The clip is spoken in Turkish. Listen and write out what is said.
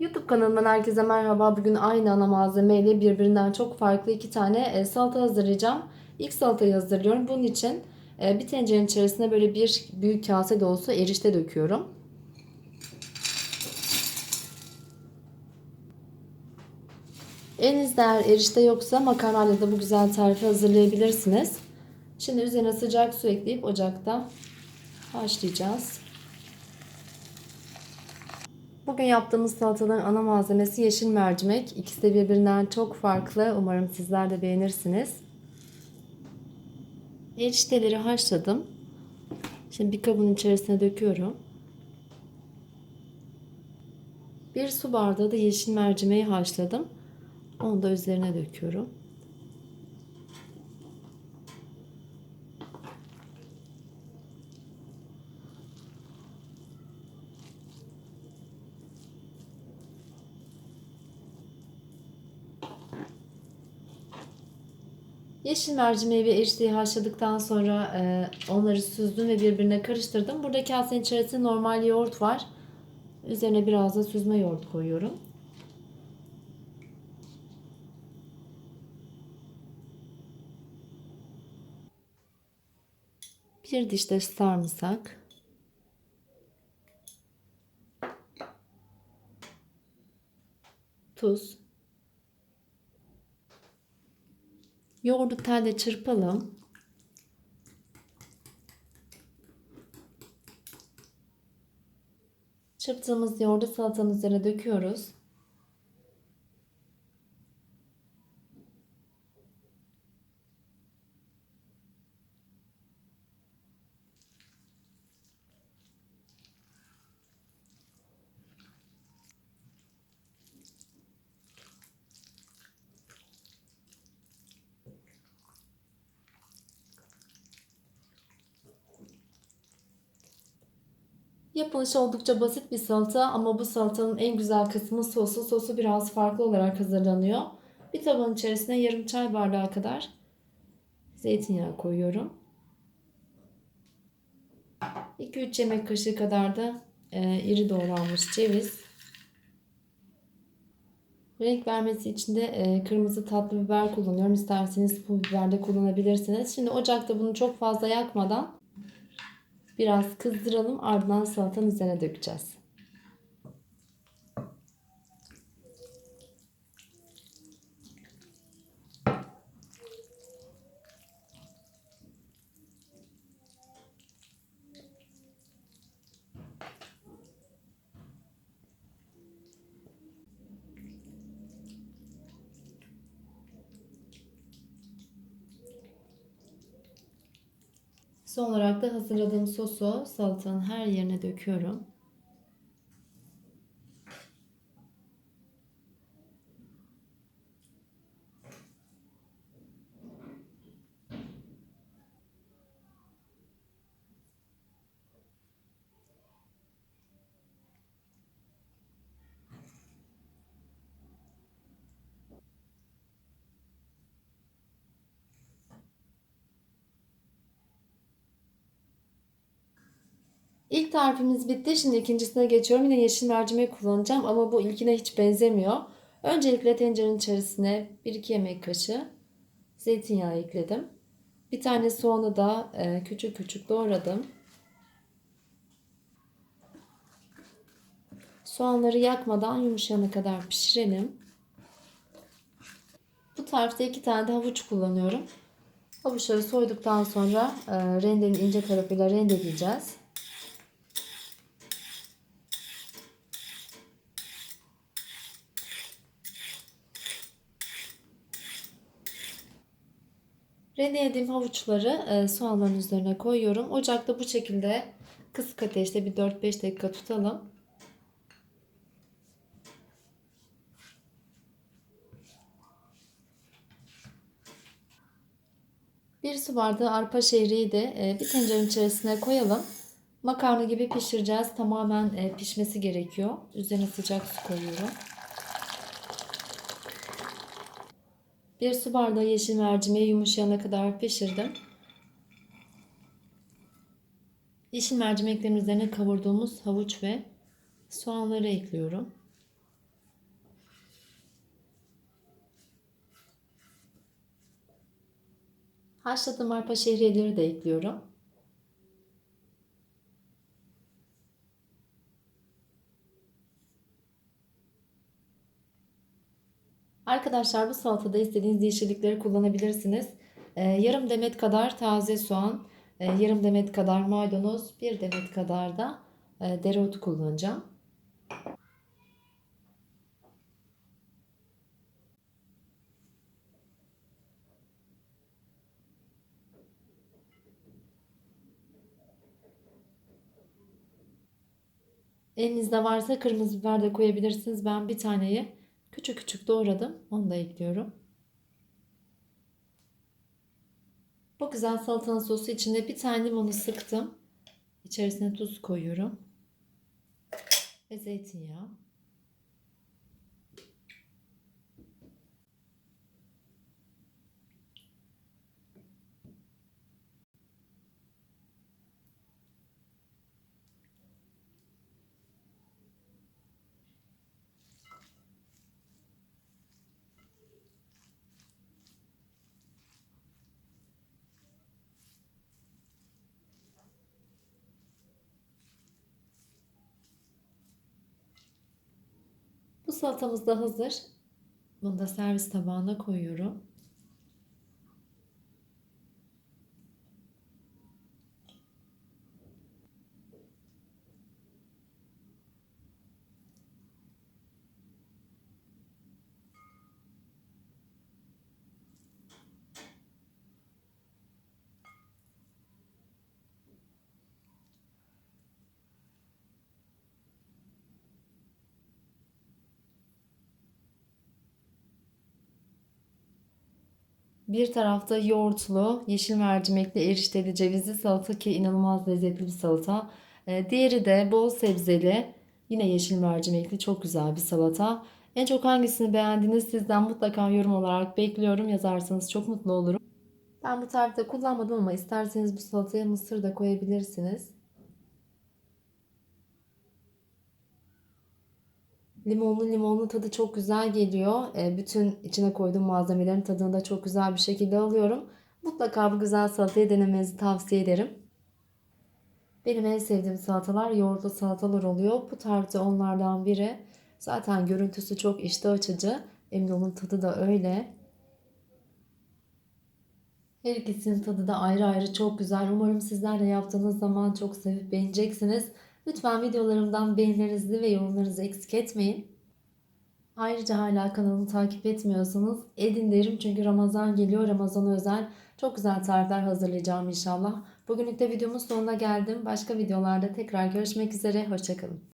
YouTube kanalından herkese merhaba. Bugün aynı ana malzemeyle birbirinden çok farklı iki tane e, salata hazırlayacağım. İlk salatayı hazırlıyorum. Bunun için e, bir tencerenin içerisine böyle bir büyük kase dolusu erişte döküyorum. Elinizde eğer erişte yoksa makarnayla da bu güzel tarifi hazırlayabilirsiniz. Şimdi üzerine sıcak su ekleyip ocakta haşlayacağız. Bugün yaptığımız salatanın ana malzemesi yeşil mercimek. İkisi de birbirinden çok farklı. Umarım sizler de beğenirsiniz. Erişteleri haşladım. Şimdi bir kabın içerisine döküyorum. Bir su bardağı da yeşil mercimeği haşladım. Onu da üzerine döküyorum. Yeşil mercimeği ve erişteyi haşladıktan sonra e, onları süzdüm ve birbirine karıştırdım. Burada kasenin içerisinde normal yoğurt var. Üzerine biraz da süzme yoğurt koyuyorum. Bir diş de sarımsak. Tuz. Yoğurdu telde çırpalım. Çırptığımız yoğurdu salatanın üzerine döküyoruz. Yapılışı oldukça basit bir salata ama bu salatanın en güzel kısmı sosu. Sosu biraz farklı olarak hazırlanıyor. Bir tabağın içerisine yarım çay bardağı kadar zeytinyağı koyuyorum. 2-3 yemek kaşığı kadar da e, iri doğranmış ceviz. Renk vermesi için de e, kırmızı tatlı biber kullanıyorum. İsterseniz pul biber de kullanabilirsiniz. Şimdi ocakta bunu çok fazla yakmadan Biraz kızdıralım ardından salatanın üzerine dökeceğiz. Son olarak da hazırladığım sosu salatanın her yerine döküyorum. İlk tarifimiz bitti. Şimdi ikincisine geçiyorum. Yine yeşil mercimek kullanacağım ama bu ilkine hiç benzemiyor. Öncelikle tencerenin içerisine 1-2 yemek kaşığı zeytinyağı ekledim. Bir tane soğanı da e, küçük küçük doğradım. Soğanları yakmadan yumuşayana kadar pişirelim. Bu tarifte iki tane de havuç kullanıyorum. Havuçları soyduktan sonra e, rendenin ince tarafıyla rendeleyeceğiz. Rendelediğim havuçları e, soğanların üzerine koyuyorum. Ocakta bu şekilde kısık ateşte bir 4-5 dakika tutalım. Bir su bardağı arpa şehriyi de e, bir tencerenin içerisine koyalım. Makarna gibi pişireceğiz. Tamamen e, pişmesi gerekiyor. Üzerine sıcak su koyuyorum. 1 su bardağı yeşil mercimeği yumuşayana kadar pişirdim. Yeşil mercimeklerin üzerine kavurduğumuz havuç ve soğanları ekliyorum. Haşladığım arpa şehriyeleri de ekliyorum. Arkadaşlar bu salatada istediğiniz yeşillikleri kullanabilirsiniz. Ee, yarım demet kadar taze soğan, e, yarım demet kadar maydanoz, bir demet kadar da e, dereotu kullanacağım. Elinizde varsa kırmızı biber de koyabilirsiniz. Ben bir taneyi küçük küçük doğradım. Onu da ekliyorum. Bu güzel salatanın sosu içinde bir tane limonu sıktım. İçerisine tuz koyuyorum. Ve zeytinyağı. Salatamız da hazır. Bunu da servis tabağına koyuyorum. Bir tarafta yoğurtlu, yeşil mercimekli, erişteli, cevizli salata ki inanılmaz lezzetli bir salata. Ee, diğeri de bol sebzeli, yine yeşil mercimekli çok güzel bir salata. En çok hangisini beğendiniz sizden mutlaka yorum olarak bekliyorum. Yazarsanız çok mutlu olurum. Ben bu tarifte kullanmadım ama isterseniz bu salataya mısır da koyabilirsiniz. Limonlu limonlu tadı çok güzel geliyor. E, bütün içine koyduğum malzemelerin tadını da çok güzel bir şekilde alıyorum. Mutlaka bu güzel salatayı denemenizi tavsiye ederim. Benim en sevdiğim salatalar yoğurtlu salatalar oluyor. Bu tarifte onlardan biri. Zaten görüntüsü çok iştah açıcı. Emin olun tadı da öyle. Her ikisinin tadı da ayrı ayrı çok güzel. Umarım sizler de yaptığınız zaman çok sevip beğeneceksiniz. Lütfen videolarımdan beğenilerinizi ve yorumlarınızı eksik etmeyin. Ayrıca hala kanalımı takip etmiyorsanız edin derim çünkü Ramazan geliyor. Ramazan özel çok güzel tarifler hazırlayacağım inşallah. Bugünlük de videomun sonuna geldim. Başka videolarda tekrar görüşmek üzere. Hoşçakalın.